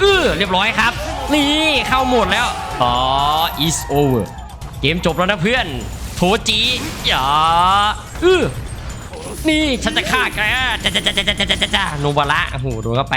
เออเรียบร้อยครับ นี่เข้าหมดแล้ว อ๋อ is over เกมจบแล้วนะเพื่อน โทจีอย่าเออนี่ฉันจะฆ่าแกจ้าจ้าจ้าจ้าจ้าจ้าจ้าโนบาระโอ้โหโดนเข้าไป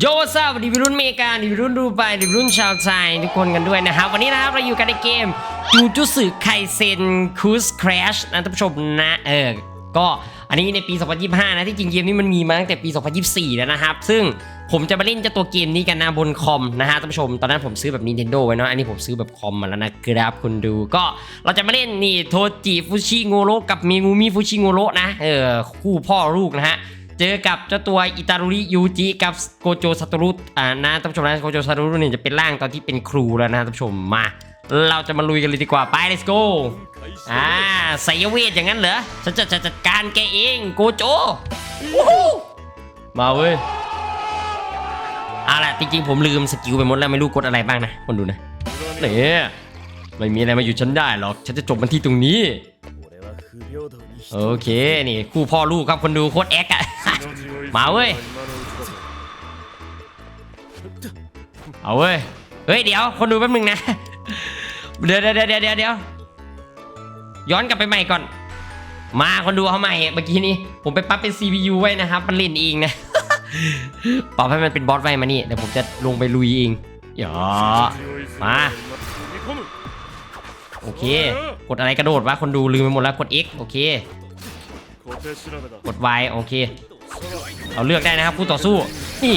โยซาสวัสดีวัยรุ่นเมกาวัยรุ่นดูไบวัยรุ่นชาวไทยทุกคนกันด้วยนะครับ วันนี้นะครับเราอยู่กันในเกมจูจูสึไคเซนคูสคราชนะท่านผู้ชมนะเออก็อันนี้ในปี 2025 นะที่จริงเกมนี้มันมีมาตั้งแต่ปี 2024 แล้วนะครับ ซึ่งผมจะมาเล่นเจ้าตัวเกมนี้กันนะบนคอมนะฮะท่านผู้ชม ตอนนั้นผมซื้อแบบ Nintendo ไว้เนาะอันนี้ผมซื้อแบบคอมมาแล้วนะครับคุณดูก็เราจะมาเล่นนี่โทจิฟุชิโงโรกับเมงูมิฟุชิโงโรนะเออคู่พ่อลูกนะฮะ เจอกับเจ้าตัวอิตารุริยูจิกับโกโจซาตรุอ่านะท่านผู้ชมนะโกโจซาตรุเนี่ยจะเป็นร่างตอนที่เป็นครูแล้วนะท่านผู้ชมมา เราจะมาลุยกันเลยดีกว่าไป let's go อ่าไสยเวทอย่างนั้นเหรอฉันจะจัดการแกเองโกโจมาเว้ยเอาล่ะจริงๆผมลืมสกิลไปหมดแล้วไม่รู้กดอะไรบ้างนะคนดูนะเนี่ยไม่มีอะไรมาอยู่ฉันได้หรอกฉันจะจบมันที่ตรงนี้โอเค นี่คู่พ่อลูกครับคนดูโคตรแอคอะ มาเว้ย เอาเว้ย เฮ้ยเดี๋ยวคนดูแป๊บนึงนะ เดี๋ยวเดี๋ยวเดี๋ยวเดี๋ยวย้อนกลับไปใหม่ก่อน มาคนดูเอาใหม่เมื่อกี้นี้ ผมไปปั๊บเป็น CPU ไว้นะครับ มันเล่นเองนะปรับให้มันเป็นบอสไว้มานี่เดี๋ยวผมจะลงไปลุยเองอย่ามา โอเค กดอะไรกระโดดวะคนดูลืมไปหมดแล้วกด X โอเค กด Y โอเค เราเลือกได้นะครับคู่ต่อสู้ นี่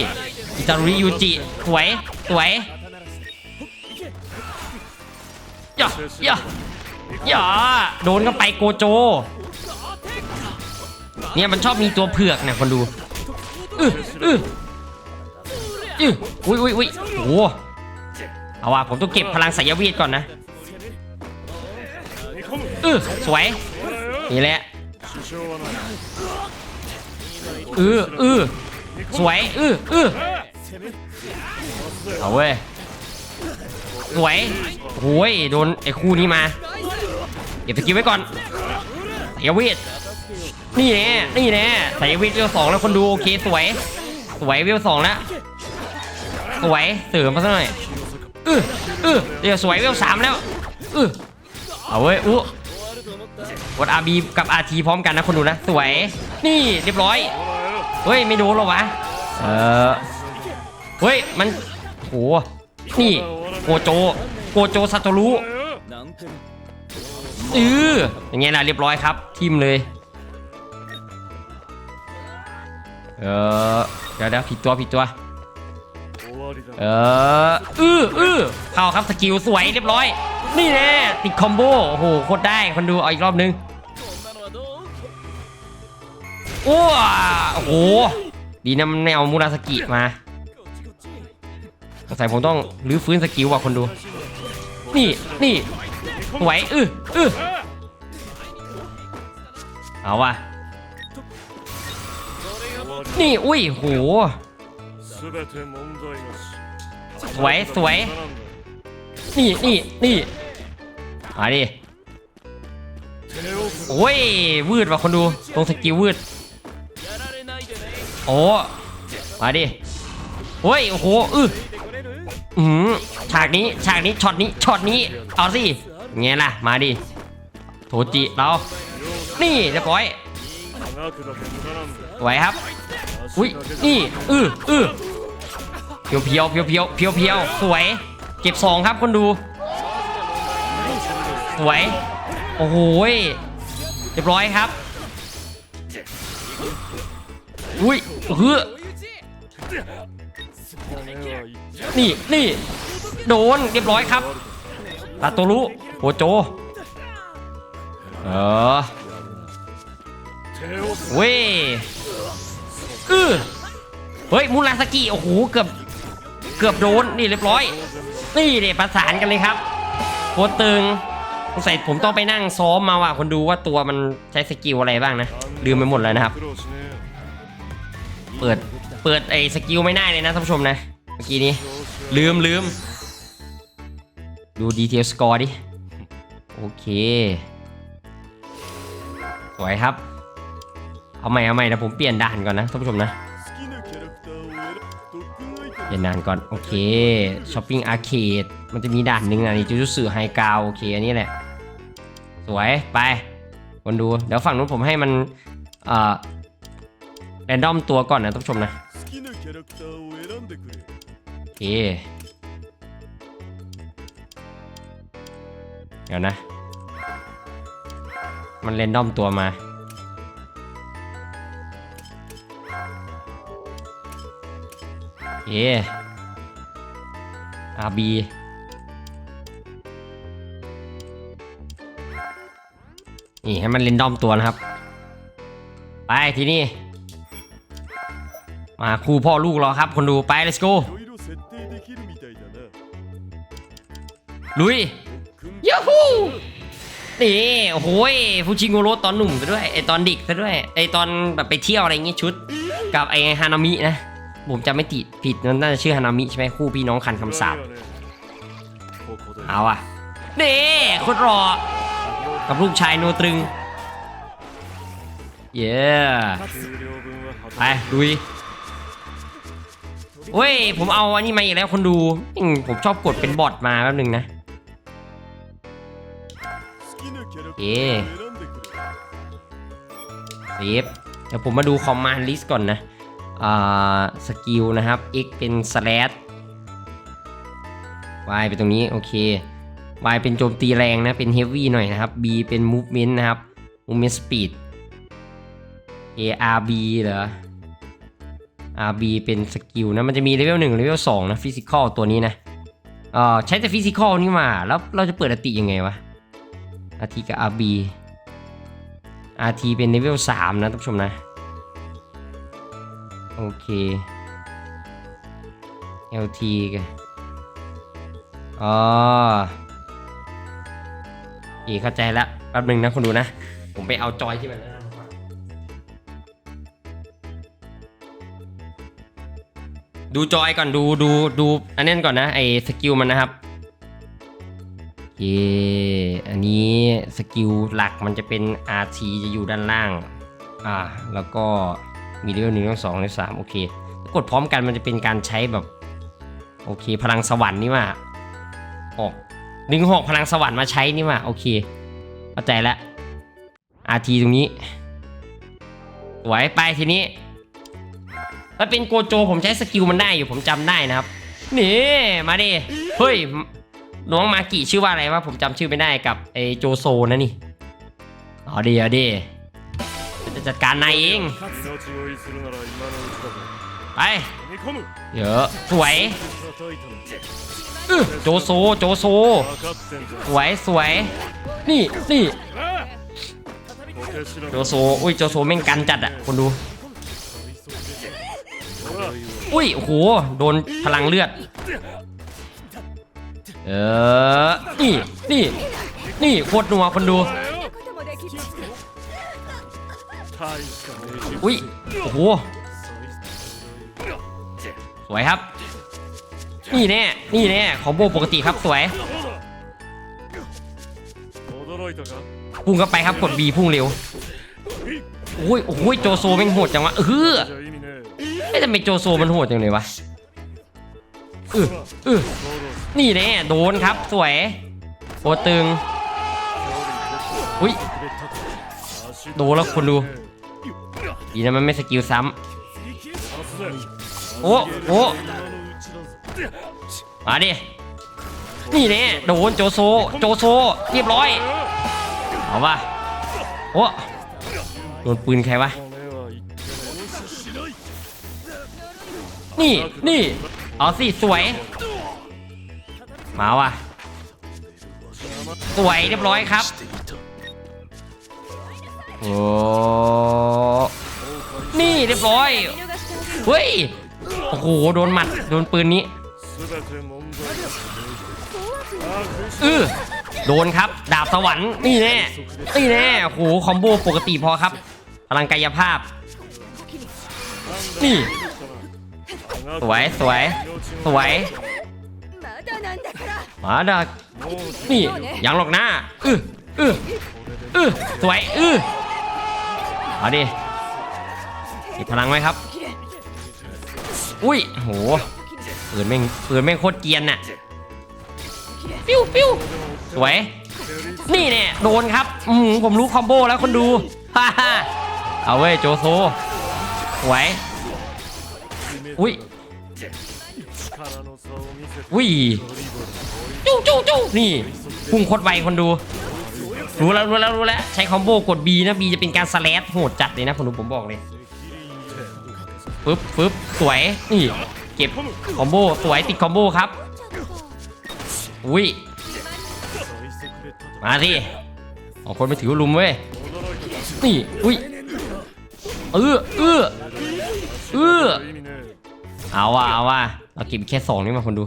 อิตาริยูจิสวยสวยย่าย่าย่าโดนเข้าไปโกโจ เนี่ยมันชอบมีตัวเผือกเนี่ยคนดูอืออืออืออุ้ยอุ้ยอุ้ยโอ้เอาว่ะผมต้องเก็บพลังสายเวทก่อนนะอือสวย นี่แหละ เออเออสวยเออเออเอาเว้ยสวยโอ้ยโดนไอ้คู่นี้มาเก็บสกิลไว้ก่อนสายเวทนี่แน่นี่แน่สายเวทเวลสองแล้วคนดูโอเคสวยสวยเวลสองแล้วสวยเสริมมาสักหน่อยเออเออเดี๋ยวสวยเวลสามแล้วเออเอาเว้ยอู้กด RB กับ RT พร้อมกันนะคนดูนะ สวย นี่เรียบร้อย เฮ้ยไม่โดนหรอวะ เออ เฮ้ยมันโหนี่โกโจ โกโจซาโตรุเอออย่างเงี้ยนะเรียบร้อยครับทีมเลย เออ เดี๋ยวเดี๋ยวผิดตัวผิดตัว เอออืออือเข้าครับสกิลสวยเรียบร้อย นี่แน่ติดคอมโบ โอ้โหโคตรได้ คนดูเอาอีกรอบนึง โอ้โอ้โห ดีนะมันไม่เอามูราสกิมาสงสัยผมต้องรื้อฟื้นสกิลว่ะคนดู นี่นี่ไหวอื้ออื้อเอาว่ะ นี่ อุ้ย โห สวย สวย นี่นี่นี่มาดิ โอ้ยวืดว่ะคนดู ตรงสกิลวืด โอ้มาดิโอ้ยโอ้โหอืออืมฉากนี้ฉากนี้ช็อตนี้ช็อตนี้เอาสิไงล่ะมาดิโทจิเรานี่เรียบร้อยไหวครับอุ้ยนี่อืออือเพียวเพียวเพียวเพียวเพียวเพียวสวย เก็บสองครับคนดูสวยโอ้โหเรียบร้อยครับ อุ้ยเฮ้อนี่นี่โดนเรียบร้อยครับตัดตัวรู้โอโจเออเว้เออเฮ้ยมูราสกิโอ้โหเกือบเกือบโดนนี่เรียบร้อย นี่เดี๋ยประสานกันเลยครับโคตรตึงสงสัผมต้องไปนั่งซ้อมมาว่ะคนดูว่าตัวมันใช้สกิลอะไรบ้างนะลืมไปหมดเลยนะครับ เปิด เปิดไอ้สกิลไม่ได้เลยนะท่านผู้ชมนะ เมื่อกี้นี้ ลืมลืม ดูดีเทลสกอร์ดิ โอเค สวยครับ เอาใหม่เอาใหม่นะผมเปลี่ยนด่านก่อนนะท่านผู้ชมนะ เปลี่ยนด่านก่อน โอเคช้อปปิ้งอาร์เคดมันจะมีด่านหนึ่งอันนี้จูจูสื่อไฮกาวโอเคอันนี้แหละ สวยไปคนดู เดี๋ยวฝั่งนู้นผมให้มัน เอ่อ แรนดอมตัวก่อนนะท่านผู้ชมนะโอเคเดี๋ยวนะ มันเรนดอมตัวมา เออาบีนี่ให้มันเล่นดอมตัวนะครับ ไปที่นี่าคู่พ่อลูกรอครับ คนดูไป let's go ลุยยูฮูนี่โอ้ยฟูชิงโกโรตอนหนุ่มซะด้วยไอตอนเด็กซะด้วยไอตอนแบบไปเที่ยวอะไรเงี้ยชุด กับไอฮานามินะผมจำไม่ติดผิดมันน่าจะชื่อฮานามิใช่ไหมคู่พี่น้องคันคำสาบเอาอะนี่คนรอ กับลูกชายโนตรึง เย้ไปดุย เว้ยผมเอาอันนี้มาอีกแล้วคนดูผมชอบกดเป็นบอทมาแป๊บนึงนะ เอ๊ะ เซฟเดี๋ยวผมมาดูคอมมานด์ลิสต์ก่อนนะอ่าสกิลนะครับ x เป็นสลัดไ y ไปตรงนี้ โอเค y เป็นโจมตีแรงนะ เป็นเฮฟวี่หน่อยนะครับ b เป็นมูฟเมนต์นะครับ movement speed a r b เหรอ r b เป็นสกิลนะ มันจะมีเลเวล1เลเวล2นะ physical ตัวนี้นะเอ่อใช้แต่ physical นี่มา แล้วเราจะเปิดอติยังไงวะอาทีกับ RB RT เป็นเลเวล3นะท่านผู้ชมนะ โอเค LT กันอ๋ออเคเข้าใจแล้วแป๊บหนึ่งนะคุณดูนะ ผมไปเอาจอยที่มันนั่น ดูจอยก่อนดูดูดูอันนี้ก่อนนะไอสกิลมันนะครับโอเคอันนี้สกิลหลักมันจะเป็น RT จะอยู่ด้านล่าง อ่า แล้วก็มีเลเวลหนึ่งเลเวลสองเลเวลสามโอเคถ้ากดพร้อมกันมันจะเป็นการใช้แบบ โอเค พลังสวรรค์นี่ว่าออกดึงหอกพลังสวรรค์มาใช้นี่ว่าโอเคเข้าใจแล้ว RT ตรงนี้สวยไปทีนี้ มันเป็นโกโจผมใช้สกิลมันได้อยู่ผมจำได้นะครับ นี่มาดิเฮ้ยน้องมากิชื่อว่าอะไรวะผมจำชื่อไม่ได้กับไอโจโซนะนี่อ๋อดีเอดีจะจัดการนายเองไปเยอะสวยโจโซโจโซสวยสวยนี่นี่โจโซอุ้ยโจโซแม่งกันจัดอะคนดู อุ้ยโหโดนพลังเลือด เออ นี่ นี่ นี่โคตรนัวคนดู อุ้ยโห สวยครับ นี่แน่ นี่แน่ ของโบปกติครับสวย พุ่งเข้าไปครับ กดบีพุ่งเร็วโอ้ยโอ้ยโจโซแม่งโหดจังวะเออ ไม่ทำไมโจโซมันโหดจังเลยวะออเออ行動นี่แน่โดนครับสวยโคตรตึงอุ้ยโดนแล้วคนดูดีนะมันไม่สกิลซ้ำโอ้โอ้มาดินี่แน่โดนโจโซโจโซเรียบร้อยเอาป่ะโอ้โดนปืนใครวะ นี่นี่เอาสิสวย มาว่ะ สวยเรียบร้อยครับ โอ้ นี่เรียบร้อย เฮ้ย โอ้โห โดนหมัด โดนปืนนี้เออโดนครับ ดาบสวรรค์นี่แน่นี่แน่โอ้โหคอมโบปกติพอครับพลังกายภาพ นี่ สวยสวยสวยมาดักนี่ยังหลอกหน้าอืออืออือสวยอือเอาดิมีพลังไหมครับ อุ้ยโหปืนแม่งปืนแม่งโคตรเกียนน่ะปิ้วปิ้วสวย นี่เนี่ยโดนครับอืมผมรู้คอมโบแล้วคนดูฮ่าเอาเว้ยโจโซสวยอุ้ย วิ่จู้จู้จู้นี่พุ่งโคตรไวคนดู รู้แล้วรู้แล้วรู้แล้ว ใช้คอมโบกด B นะ B จะเป็นการสแลชโหดจัดเลยนะคนดูผมบอกเลยปึ๊บปึ๊บสวย นี่ เก็บคอมโบสวยติดคอมโบครับ อุ้ย มาสิเอาคนไปถือลุมเว้ย นี่ อุ้ย เออเออเออ เอาว่ะเอาว่ะเราเก็บแค่สองนี่มาคนดู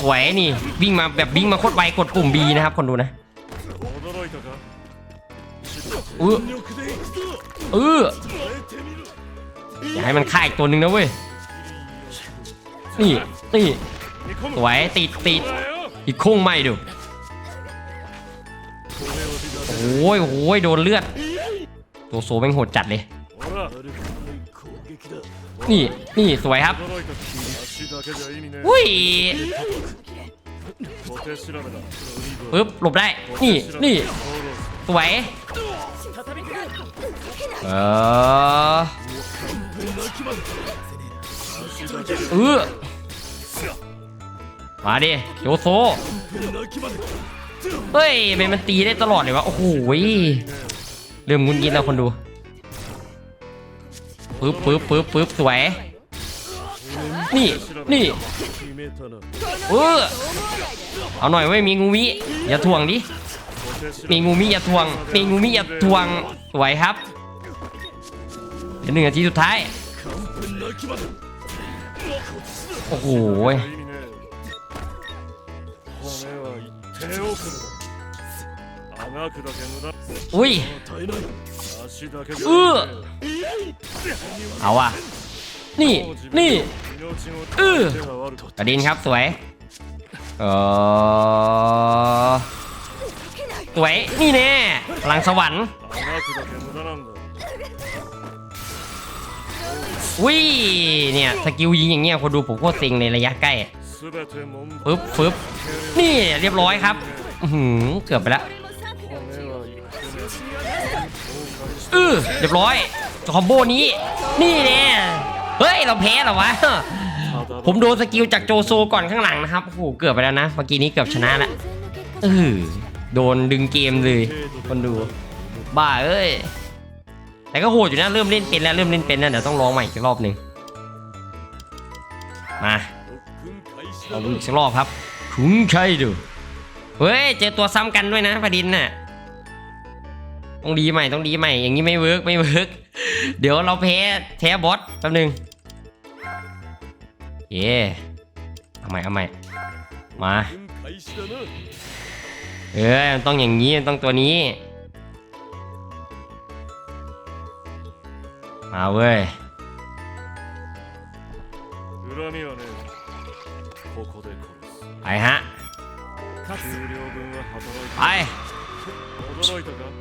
สวยนี่วิ่งมาแบบวิ่งมาโคตรไวกดกลุ่ม B นะครับคนดูนะเออเอออย่าให้มันฆ่าอีกตัวนึงนะเว้ยนี่นี่สวยติดติดอีกคงไม่ดูโอ้ยโอ้ยโดนเลือดตัวโซแม่งโหดจัดเลย นี่ นี่สวยครับอุ้ยปึ๊บหลบได้ นี่ นี่ สวย เออเออมาดิโยโซ เฮ้ยเป็นมันตีได้ตลอดเลยวะ โอ้โหเริ่มงุนงิดแล้วคนดู ปึ๊บปึ๊บปึ๊บปึ๊บสวย นี่ นี่ เออ เอาหน่อยเว้ยมีงูมิอย่าทวงดิ มีงูมิอย่าทวง มีงูมิอย่าทวง สวยครับเดี๋ยวหนึ่งนาทีสุดท้าย โอ้โหอุ้ย เออเอาว่ะ นี่ นี่เออกระดินครับสวยเออสวย นี่แน่พลังสวรรค์วิ่เนี่ย สกิลยิงอย่างเงี้ยคนดูผมโคตรซิงในระยะใกล้ปึ๊บปึ๊บนี่เรียบร้อยครับ เกือบไปแล้ว เออเรียบร้อยคอมโบนี้ นี่เนี่ยเฮ้ย เราแพ้เหรอวะ ผมโดนสกิลจากโจโซก่อนข้างหลังนะครับ โอ้โห เกือบไปแล้วนะ เมื่อกี้นี้เกือบชนะล้วเออโดนดึงเกมเลย คนดู บ้าเอ้ย แต่ก็โหดอยู่นะ เริ่มเล่นเป็นแล้ว เริ่มเล่นเป็นแล้วเดี๋ยวต้องลองใหม่อีกรอบหนึ่งมาลองดูอีกสักรอบครับ คุ้งใช่ดู เฮ้ย เจอตัวซ้ำกันด้วยนะประดินน่ะ ต้องดีใหม่ต้องดีใหม่อย่างนี้ไม่เวิร์กไม่เวิร์กเดี๋ยวเราแพ้แท้บอสแป๊บนึงเย่เอาใหม่เอาใหม่มาเออต้องอย่างนี้ต้องตัวนี้มาเว้ยไปฮะไป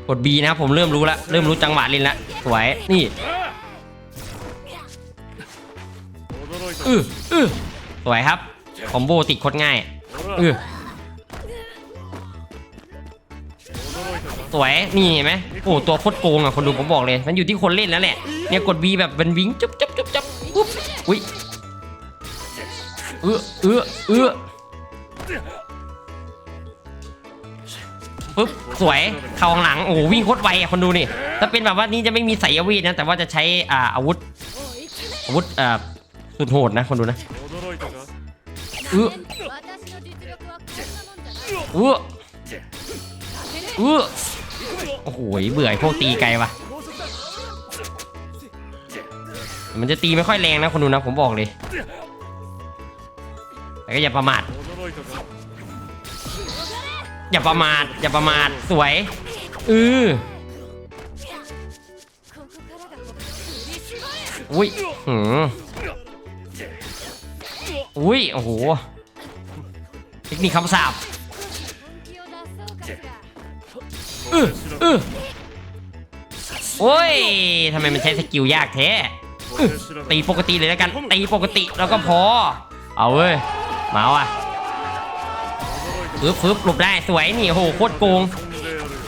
กด B นะผมเริ่มรู้ละเริ่มรู้จังหวะเล่นละสวยนี่เออเออสวยครับคอมโบติดโคตรง่ายเออสวยนี่เห็นไหมโอ้ตัวโคตรโกงอะคนดูผมบอกเลยมันอยู่ที่คนเล่นแล้วแหละเนี่ยกด B แบบเป็นวิ่งจุ๊บจุ๊บจุ๊บจุ๊บอุ๊ยอุ้ยเออเออเออ ปุ๊บสวยเข้าข้างหลังโอ้โหวิ่งโคตรไวอะคนดูนี่ถ้าเป็นแบบว่านี่จะไม่มีสายวีดนะแต่ว่าจะใช้อ่าอาวุธอาวุธอ่าสุดโหดนะคนดูนะเออเออื้อโอ้โหเบื่อพวกตีไกลวะมันจะตีไม่ค่อยแรงนะคนดูนะผมบอกเลยแต่ก็อย่าประมาท อย่าประมาทอย่าประมาทสวยอืออุ้ยหืออุ้ย โอ้โห เทคนิคคำสาบอืออือโอ้ยทำไมมันใช้สกิลยากแท้ตีปกติเลยแล้วกัน ตีปกติแล้วก็พอ เอาเว้ย มาว่ะ ปึ๊บปึ๊บหลบได้สวยนี่โหโคตรโกง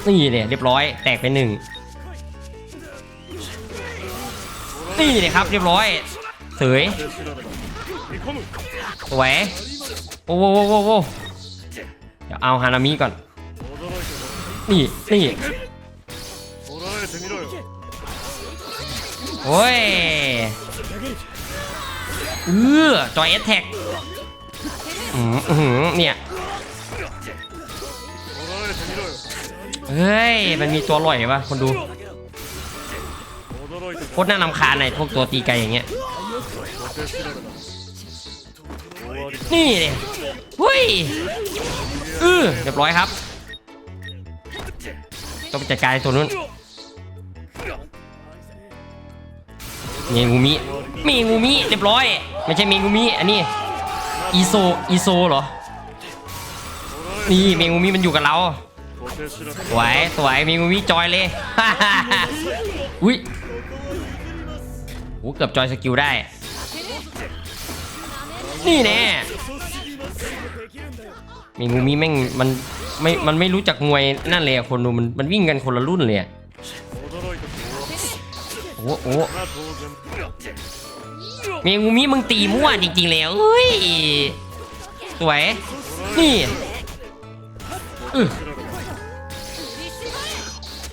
นี่เนี่ยเรียบร้อยแตกไปหนึ่งนี่เนี่ยครับเรียบร้อยสวยสวยโอ้โหโอ้โหเดี๋ยวเอาฮานามิก่อน นี่นี่โอ้ยเออจอยเอสแท็กเนี่ย เฮ้ย มันมีตัวลอยวะคนดูโคตรน่านำคาญในพวกตัวตีไกลอย่างเงี้ย นี่เลยเฮ้ยเออเรียบร้อยครับ ต้องจัดการตัวนู้นเมงูมีเมงูมีเรียบร้อย ไม่ใช่เมงูมีอันนี้อีโซอีโซเหรอ นี่เมงูมีมันอยู่กับเรา สวยสวยมีมูมี่จอยเลย อุ้ยโอ้เกือบจอยสกิลได้ นี่แน่มีมูมี่แม่งมันไม่มันไม่รู้จักมวยนั่นเลยคนดูมันมันวิ่งกันคนละรุ่นเลยโอ้โหมีมูมี่มึงตีมั่วจริงๆแล้วเฮ้ยสวยนี่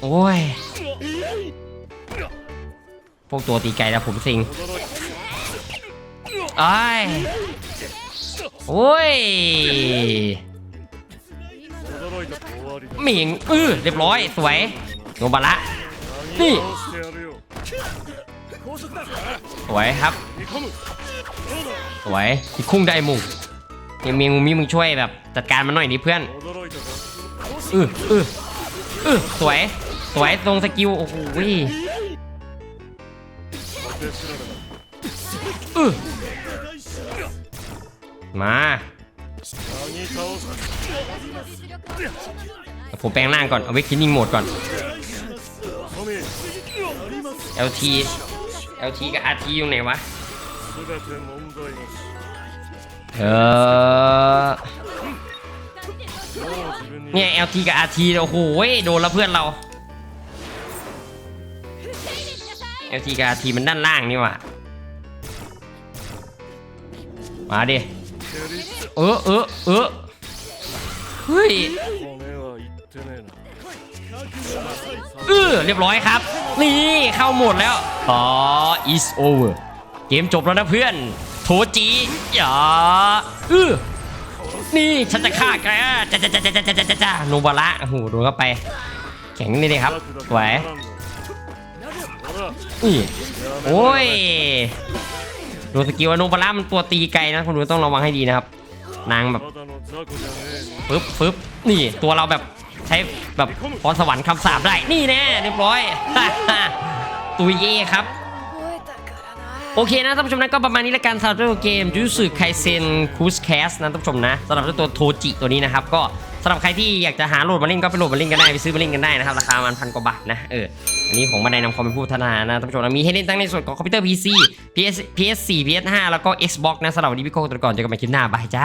โอ้ย พวกตัวตีไก่แล้วผมสิงไอ้โอ้ยหมิงอือเรียบร้อย สวยโนบาละนี่สวยครับสวยอีกคุ้งได้มุงเมียงูมีมึงช่วยแบบจัดการมันหน่อยดิเพื่อน อืออืออือสวย สวยตรงสกิล โอ้โหมาผมแปลงร่างก่อน เอาไว้คินนิ่งโหมดก่อน LT LT กับ RT อยู่ไหนวะ เออเนี่ย LT กับ RT โอ้โหโดนละเพื่อนเรา LG กาทีมันด้านล่างนี่ว่ะมาดิ เออเออเออเฮ้ยเออเรียบร้อยครับ นี่เข้าหมดแล้ว อ๋อ is over เกมจบแล้วนะเพื่อน โทจีอย่าเออนี่ฉันจะฆ่าแกจ้าจ้าจ้าจ้าจ้าจ้าโนบาระโอ้โหโดนเข้าไป แข็งนี่เลยครับไหว โอ้ยดูสกิลอนุปรามันตัวตีไกลนะคุณดูต้องระวังให้ดีนะครับ นางแบบปึ๊บปึ๊บนี่ตัวเราแบบใช้แบบพรสวรรค์คำสาบได้ นี่แน่เรียบร้อยตุยเย่ครับโอเคนะท่านผู้ชมนะก็ประมาณนี้ละกันสำหรับเกมยูสึไคเซนคูสแคสนะท่านผู้ชมนะสำหรับตัวโทจิตัวนี้นะครับก็ สำหรับใครที่อยากจะหาโหลดมาเล่นก็ไปโหลดมาเล่นกันได้ไปซื้อมาเล่นกันได้นะครับราคามันพันกว่าบาทนะเอออันนี้ของบันไดนำคอมเป็นผู้พัฒนานะท่านผู้ชมมีให้เล่นทั้งในส่วนของคอมพิวเตอร์ PC PS PS4 PS5 แล้วก็ Xbox นะสำหรับวันนี้พี่โก้ตัวก่อนเจอกันใหม่คลิปหน้าบายจ้า